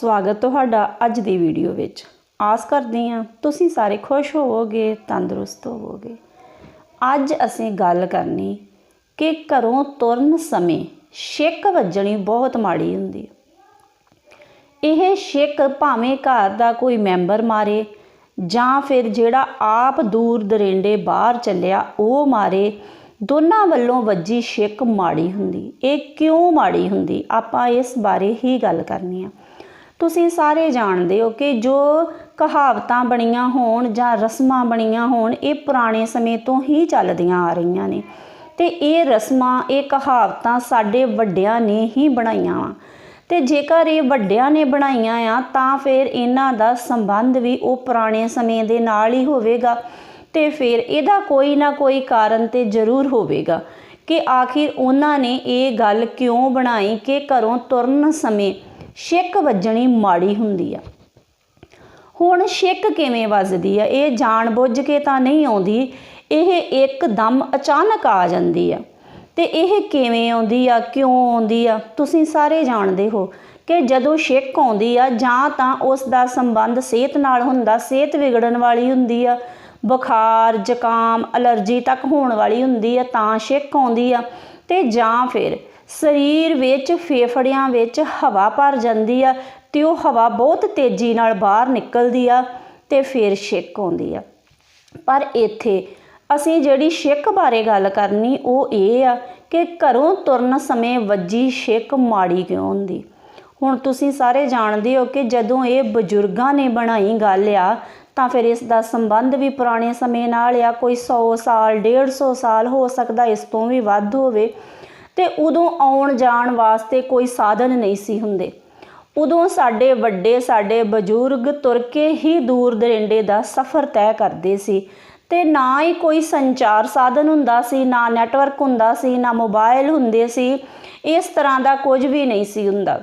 ਸਵਾਗਤ ਤੁਹਾਡਾ ਅੱਜ ਦੀ ਵੀਡੀਓ ਵਿੱਚ। ਆਸ ਕਰਦੀ ਹਾਂ ਤੁਸੀਂ ਸਾਰੇ ਖੁਸ਼ ਹੋਵੋਗੇ, ਤੰਦਰੁਸਤ ਹੋਵੋਗੇ। ਅੱਜ ਅਸੀਂ ਗੱਲ ਕਰਨੀ ਕਿ ਘਰੋਂ ਤੁਰਨ ਸਮੇਂ ਛਿੱਕ ਵੱਜਣੀ ਬਹੁਤ ਮਾੜੀ ਹੁੰਦੀ ਹੈ। ਇਹ ਛਿੱਕ ਭਾਵੇਂ ਘਰ ਦਾ ਕੋਈ ਮੈਂਬਰ ਮਾਰੇ ਜਾਂ ਫਿਰ ਜਿਹੜਾ ਆਪ ਦੂਰ ਦਰੇਂਡੇ ਬਾਹਰ ਚੱਲਿਆ ਉਹ ਮਾਰੇ, ਦੋਨਾਂ ਵੱਲੋਂ ਵੱਜੀ ਛਿੱਕ ਮਾੜੀ ਹੁੰਦੀ। ਇਹ ਕਿਉਂ ਮਾੜੀ ਹੁੰਦੀ? ਆਪਾਂ ਇਸ ਬਾਰੇ ਹੀ ਗੱਲ ਕਰਨੀ ਆ। ਤੁਸੀਂ ਸਾਰੇ ਜਾਣਦੇ ਹੋ ਕਿ ਜੋ ਕਹਾਵਤਾਂ ਬਣੀਆਂ ਹੋਣ ਜਾਂ ਰਸਮਾਂ ਬਣੀਆਂ ਹੋਣ, ਇਹ ਪੁਰਾਣੇ ਸਮੇਂ ਤੋਂ ਹੀ ਚੱਲਦੀਆਂ ਆ ਰਹੀਆਂ ਨੇ। ਤੇ ਇਹ ਰਸਮਾਂ, ਇਹ ਕਹਾਵਤਾਂ ਸਾਡੇ ਵੱਡਿਆਂ ਨੇ ਹੀ ਬਣਾਈਆਂ ਵਾ। ਤੇ ਜੇਕਰ ਇਹ ਵੱਡਿਆਂ ਨੇ ਬਣਾਈਆਂ ਆ, ਤਾਂ ਫਿਰ ਇਹਨਾਂ ਦਾ ਸੰਬੰਧ ਵੀ ਉਹ ਪੁਰਾਣੇ ਸਮੇਂ ਦੇ ਨਾਲ ਹੀ ਹੋਵੇਗਾ ਤੇ ਫਿਰ ਇਹਦਾ ਕੋਈ ਨਾ ਕੋਈ ਕਾਰਨ ਤੇ ਜ਼ਰੂਰ ਹੋਵੇਗਾ ਕਿ ਆਖਿਰ ਉਹਨਾਂ ਨੇ ਇਹ ਗੱਲ ਕਿਉਂ ਬਣਾਈ ਕਿ ਘਰੋਂ ਤੁਰਨ ਸਮੇਂ ਛਿੱਕ ਵੱਜਣੀ ਮਾੜੀ ਹੁੰਦੀ ਆ। ਹੁਣ ਛਿੱਕ ਕਿਵੇਂ ਵੱਜਦੀ ਆ? ਇਹ ਜਾਣ ਬੁੱਝ ਕੇ ਤਾਂ ਨਹੀਂ ਆਉਂਦੀ। ਇਹ ਇੱਕਦਮ ਅਚਾਨਕ ਆ ਜਾਂਦੀ ਆ। ਤੇ ਇਹ ਕਿਵੇਂ ਆਉਂਦੀ ਆ? ਕਿਉਂ ਆਉਂਦੀ ਆ? ਤੁਸੀਂ ਸਾਰੇ ਜਾਣਦੇ ਹੋ ਕਿ ਜਦੋਂ ਛਿੱਕ ਆਉਂਦੀ ਆ, ਜਾਂ ਤਾਂ ਉਸ ਦਾ ਸੰਬੰਧ ਸਿਹਤ ਨਾਲ ਹੁੰਦਾ, ਸਿਹਤ ਵਿਗੜਨ ਵਾਲੀ ਹੁੰਦੀ ਆ, ਬੁਖਾਰ, ਜ਼ੁਕਾਮ, ਅਲਰਜੀ ਤੱਕ ਹੋਣ ਵਾਲੀ ਹੁੰਦੀ ਆ, ਤਾਂ ਛਿੱਕ ਆਉਂਦੀ ਆ। ਤੇ ਜਾਂ ਫਿਰ ਸਰੀਰ ਵਿੱਚ ਫੇਫੜਿਆਂ ਵਿੱਚ ਹਵਾ ਭਰ ਜਾਂਦੀ ਆ ਤੇ ਉਹ ਹਵਾ ਬਹੁਤ ਤੇਜ਼ੀ ਨਾਲ ਬਾਹਰ ਨਿਕਲਦੀ ਆ ਤੇ ਫਿਰ ਛਿੱਕ ਆਉਂਦੀ ਆ। ਪਰ ਇੱਥੇ ਅਸੀਂ ਜਿਹੜੀ ਛਿੱਕ ਬਾਰੇ ਗੱਲ ਕਰਨੀ, ਉਹ ਇਹ ਆ ਕਿ ਘਰੋਂ ਤੁਰਨ ਸਮੇਂ ਵੱਜੀ ਛਿੱਕ ਮਾੜੀ ਕਿਉਂ ਹੁੰਦੀ? ਹੁਣ ਤੁਸੀਂ ਸਾਰੇ ਜਾਣਦੇ ਹੋ ਕਿ ਜਦੋਂ ਇਹ ਬਜ਼ੁਰਗਾਂ ਨੇ ਬਣਾਈ ਗੱਲ ਆ, ਤਾਂ ਫਿਰ ਇਸ ਦਾ ਸੰਬੰਧ ਵੀ ਪੁਰਾਣੇ ਸਮੇਂ ਨਾਲ ਆ। ਕੋਈ 100 ਸਾਲ 150 ਸਾਲ ਹੋ ਸਕਦਾ ਇਸ ਤੋਂ ਵੀ ਵੱਧ ਹੋਵੇ। ਤੇ ਉਦੋਂ ਆਉਣ ਜਾਣ ਵਾਸਤੇ ਕੋਈ ਸਾਧਨ ਨਹੀਂ ਸੀ ਹੁੰਦੇ। ਉਦੋਂ ਸਾਡੇ ਵੱਡੇ, ਸਾਡੇ ਬਜ਼ੁਰਗ ਤੁਰ ਕੇ ਹੀ ਦੂਰ ਦਰਿੰਡੇ ਦਾ ਸਫ਼ਰ ਤੈਅ ਕਰਦੇ ਸੀ ਤੇ ਨਾ ਹੀ ਕੋਈ ਸੰਚਾਰ ਸਾਧਨ ਹੁੰਦਾ ਸੀ, ਨਾ ਨੈਟਵਰਕ ਹੁੰਦਾ ਸੀ, ਨਾ ਮੋਬਾਈਲ ਹੁੰਦੇ ਸੀ, ਇਸ ਤਰ੍ਹਾਂ ਦਾ ਕੁਝ ਵੀ ਨਹੀਂ ਸੀ ਹੁੰਦਾ।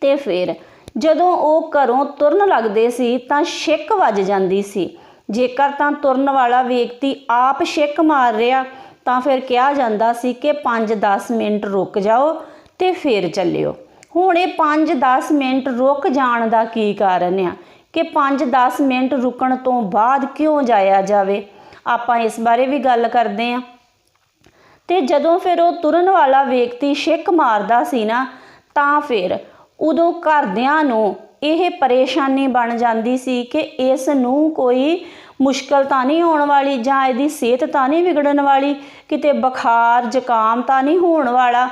ਤੇ ਫਿਰ ਜਦੋਂ ਉਹ ਘਰੋਂ ਤੁਰਨ ਲੱਗਦੇ ਸੀ ਤਾਂ ਛਿੱਕ ਵੱਜ ਜਾਂਦੀ ਸੀ। ਜੇਕਰ ਤਾਂ ਤੁਰਨ ਵਾਲਾ ਵਿਅਕਤੀ ਆਪ ਛਿੱਕ ਮਾਰ ਰਿਹਾ ਤਾਂ ਫਿਰ ਕਿਹਾ ਜਾਂਦਾ ਸੀ ਕਿ 5-10 ਮਿੰਟ ਰੁਕ ਜਾਓ ਤੇ ਫਿਰ ਚੱਲਿਓ। ਹੁਣ ਇਹ 5-10 ਮਿੰਟ ਰੁਕ ਜਾਣ ਦਾ ਕੀ ਕਾਰਨ ਆ? ਕਿ 5-10 ਮਿੰਟ ਰੁਕਣ ਤੋਂ ਬਾਅਦ ਕਿਉਂ ਜਾਇਆ ਜਾਵੇ? ਆਪਾਂ ਇਸ ਬਾਰੇ ਵੀ ਗੱਲ ਕਰਦੇ ਆਂ। ਤੇ ਜਦੋਂ ਫਿਰ ਉਹ ਤੁਰਨ ਵਾਲਾ ਵਿਅਕਤੀ ਛਿੱਕ ਮਾਰਦਾ ਸੀ ਨਾ, ਤਾਂ ਫਿਰ ਉਦੋਂ ਘਰਦਿਆਂ ਨੂੰ ਇਹ ਪਰੇਸ਼ਾਨੀ ਬਣ ਜਾਂਦੀ ਸੀ ਕਿ ਇਸ ਨੂੰ ਕੋਈ ਮੁਸ਼ਕਲ ਤਾਂ ਨਹੀਂ ਹੋਣ ਵਾਲੀ ਜਾਂ ਇਹਦੀ ਸਿਹਤ ਤਾਂ ਨਹੀਂ ਵਿਗੜਨ ਵਾਲੀ, ਕਿਤੇ ਬੁਖਾਰ, ਜ਼ੁਕਾਮ ਤਾਂ ਨਹੀਂ ਹੋਣ ਵਾਲਾ।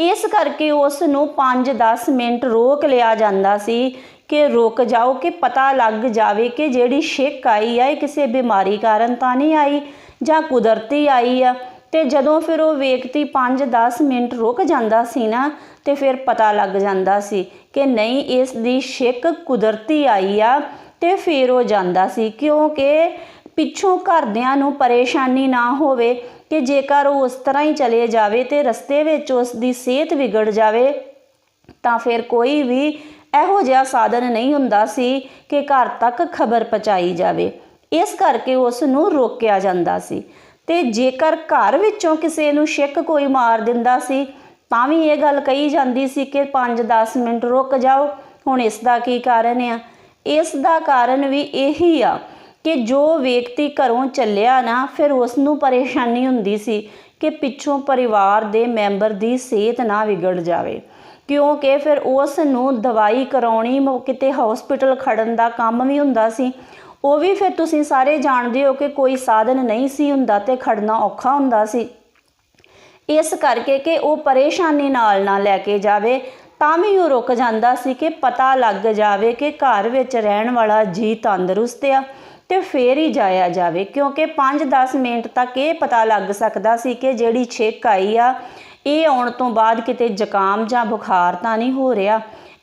ਇਸ ਕਰਕੇ ਉਸ ਨੂੰ 5-10 ਮਿੰਟ ਰੋਕ ਲਿਆ ਜਾਂਦਾ ਸੀ ਕਿ ਰੁਕ ਜਾਓ, ਕਿ ਪਤਾ ਲੱਗ ਜਾਵੇ ਕਿ ਜਿਹੜੀ ਛਿੱਕ ਆਈ ਆ, ਇਹ ਕਿਸੇ ਬਿਮਾਰੀ ਕਾਰਨ ਤਾਂ ਨਹੀਂ ਆਈ ਜਾਂ ਕੁਦਰਤੀ ਆਈ ਆ। ਤੇ ਜਦੋਂ ਫਿਰ ਉਹ ਵੇਖਤੀ 5-10 ਮਿੰਟ ਰੁਕ ਜਾਂਦਾ ਸੀ ਨਾ, ਤੇ ਫਿਰ ਪਤਾ ਲੱਗ ਜਾਂਦਾ ਸੀ ਕਿ ਨਹੀਂ, ਇਸ ਦੀ ਛਿੱਕ ਕੁਦਰਤੀ ਆਈ ਆ। ਤੇ ਫਿਰ ਉਹ ਜਾਂਦਾ ਸੀ ਕਿਉਂਕਿ ਪਿੱਛੋਂ ਘਰਦਿਆਂ ਨੂੰ ਪਰੇਸ਼ਾਨੀ ਨਾ ਹੋਵੇ ਕਿ ਜੇਕਰ ਉਹ ਉਸ ਤਰ੍ਹਾਂ ਹੀ ਚਲੇ ਜਾਵੇ ਤੇ ਰਸਤੇ ਵਿੱਚ ਉਸ ਦੀ ਸਿਹਤ ਵਿਗੜ ਜਾਵੇ, ਤਾਂ ਫਿਰ ਕੋਈ ਵੀ ਇਹੋ ਜਿਹਾ ਸਾਧਨ ਨਹੀਂ ਹੁੰਦਾ ਸੀ ਕਿ ਘਰ ਤੱਕ ਖਬਰ ਪਹੁੰਚਾਈ ਜਾਵੇ। ਇਸ ਕਰਕੇ ਉਸ ਨੂੰ ਰੋਕਿਆ ਜਾਂਦਾ ਸੀ। ਤੇ ਜੇਕਰ ਘਰ ਵਿੱਚੋਂ ਕਿਸੇ ਨੂੰ ਛਿੱਕ ਕੋਈ ਮਾਰ ਦਿੰਦਾ ਸੀ, ਤਾਂ ਵੀ ਇਹ ਗੱਲ ਕਹੀ ਜਾਂਦੀ ਸੀ ਕਿ 5-10 ਮਿੰਟ ਰੁਕ ਜਾਓ। ਹੁਣ ਇਸ ਦਾ ਕੀ ਕਾਰਨ ਆ? ਇਸ ਦਾ ਕਾਰਨ ਵੀ ਇਹੀ ਆ ਕਿ ਜੋ ਵਿਅਕਤੀ ਘਰੋਂ ਚੱਲਿਆ ਨਾ, ਫਿਰ ਉਸ ਨੂੰ ਪਰੇਸ਼ਾਨੀ ਹੁੰਦੀ ਸੀ ਕਿ ਪਿੱਛੋਂ ਪਰਿਵਾਰ ਦੇ ਮੈਂਬਰ ਦੀ ਸਿਹਤ ਨਾ ਵਿਗੜ ਜਾਵੇ। ਕਿਉਂਕਿ ਫਿਰ ਉਸ ਨੂੰ ਦਵਾਈ ਕਰਾਉਣੀ, ਕਿਤੇ ਹਸਪੀਟਲ ਖੜਨ ਦਾ ਕੰਮ ਵੀ ਹੁੰਦਾ ਸੀ। ਉਹ ਵੀ ਫਿਰ ਤੁਸੀਂ ਸਾਰੇ ਜਾਣਦੇ ਹੋ ਕਿ ਕੋਈ ਸਾਧਨ ਨਹੀਂ ਸੀ ਹੁੰਦਾ ਤੇ ਖੜਨਾ ਔਖਾ ਹੁੰਦਾ ਸੀ। ਇਸ ਕਰਕੇ ਕਿ ਉਹ ਪਰੇਸ਼ਾਨੀ ਨਾਲ ਨਾ ਲੈ ਕੇ ਜਾਵੇ, ਤਾਂ ਵੀ ਉਹ ਰੁਕ ਜਾਂਦਾ ਸੀ ਕਿ ਪਤਾ ਲੱਗ ਜਾਵੇ ਕਿ ਘਰ ਵਿੱਚ ਰਹਿਣ ਵਾਲਾ ਜੀ ਤੰਦਰੁਸਤ ਆ ਤੇ ਫੇਰ ਹੀ ਜਾਇਆ ਜਾਵੇ। ਕਿਉਂਕਿ 5-10 ਮਿੰਟ ਤੱਕ ਇਹ ਪਤਾ ਲੱਗ ਸਕਦਾ ਸੀ ਕਿ ਜਿਹੜੀ ਛਿੱਕ ਆਈ ਆ, ਇਹ ਆਉਣ ਤੋਂ ਬਾਅਦ ਕਿਤੇ ਜ਼ੁਕਾਮ ਜਾਂ ਬੁਖਾਰ ਤਾਂ ਨਹੀਂ ਹੋ ਰਿਹਾ।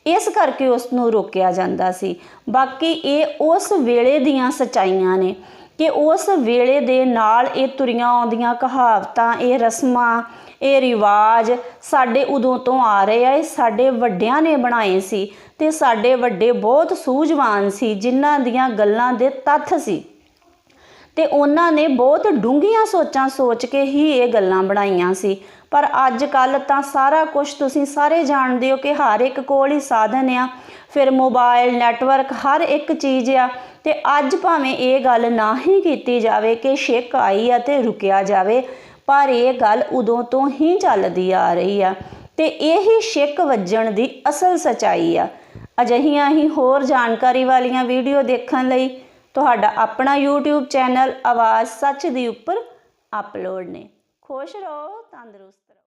ਇਸ ਕਰਕੇ ਉਸ ਨੂੰ ਰੋਕਿਆ ਜਾਂਦਾ ਸੀ। ਬਾਕੀ ਇਹ ਉਸ ਵੇਲੇ ਦੀਆਂ ਸਚਾਈਆਂ ਨੇ ਕਿ ਉਸ ਵੇਲੇ ਦੇ ਨਾਲ ਇਹ ਤੁਰੀਆਂ ਆਉਂਦੀਆਂ ਕਹਾਵਤਾਂ, ਇਹ ਰਸਮਾਂ, ਇਹ ਰਿਵਾਜ ਸਾਡੇ ਉਦੋਂ ਤੋਂ ਆ ਰਹੇ ਆ, ਇਹ ਸਾਡੇ ਵੱਡਿਆਂ ਨੇ ਬਣਾਏ ਸੀ ਤੇ ਸਾਡੇ ਵੱਡੇ ਬਹੁਤ ਸੂਝਵਾਨ ਸੀ, ਜਿਨ੍ਹਾਂ ਦੀਆਂ ਗੱਲਾਂ ਦੇ ਤੱਥ ਸੀ। ਤੇ ਉਹਨਾਂ ਨੇ ਬਹੁਤ ਡੂੰਘੀਆਂ ਸੋਚਾਂ ਸੋਚ ਕੇ ਹੀ ਇਹ ਗੱਲਾਂ ਬਣਾਈਆਂ ਸੀ। ਪਰ ਅੱਜ ਕੱਲ ਤਾਂ ਸਾਰਾ ਕੁਝ ਤੁਸੀਂ ਸਾਰੇ ਜਾਣਦੇ ਹੋ ਕਿ ਹਰ ਇੱਕ ਕੋਲ ਹੀ ਸਾਧਨ ਆ। ਫਿਰ ਮੋਬਾਈਲ, ਨੈਟਵਰਕ, ਹਰ ਇੱਕ ਚੀਜ਼ ਆ। ਤੇ ਅੱਜ ਭਾਵੇਂ ਇਹ ਗੱਲ ਨਾ ਹੀ ਕੀਤੀ ਜਾਵੇ ਕਿ ਛਿੱਕ ਆਈ ਆ ਤੇ ਰੁਕਿਆ ਜਾਵੇ, ਪਰ ਇਹ ਗੱਲ ਉਦੋਂ ਤੋਂ ਹੀ ਚੱਲਦੀ ਆ ਰਹੀ ਆ। ਤੇ ਇਹੀ ਛਿੱਕ ਵੱਜਣ ਦੀ ਅਸਲ ਸਚਾਈ ਆ। ਅਜਿਹੀਆਂ ਹੀ ਹੋਰ ਜਾਣਕਾਰੀ ਵਾਲੀਆਂ ਵੀਡੀਓ ਦੇਖਣ ਲਈ ਤੁਹਾਡਾ ਆਪਣਾ YouTube ਚੈਨਲ ਆਵਾਜ਼ ਸੱਚ ਦੀ ਉੱਪਰ ਅਪਲੋਡ ਨੇ। ਖੁਸ਼ ਰਹੋ ਤੰਦਰੁਸਤ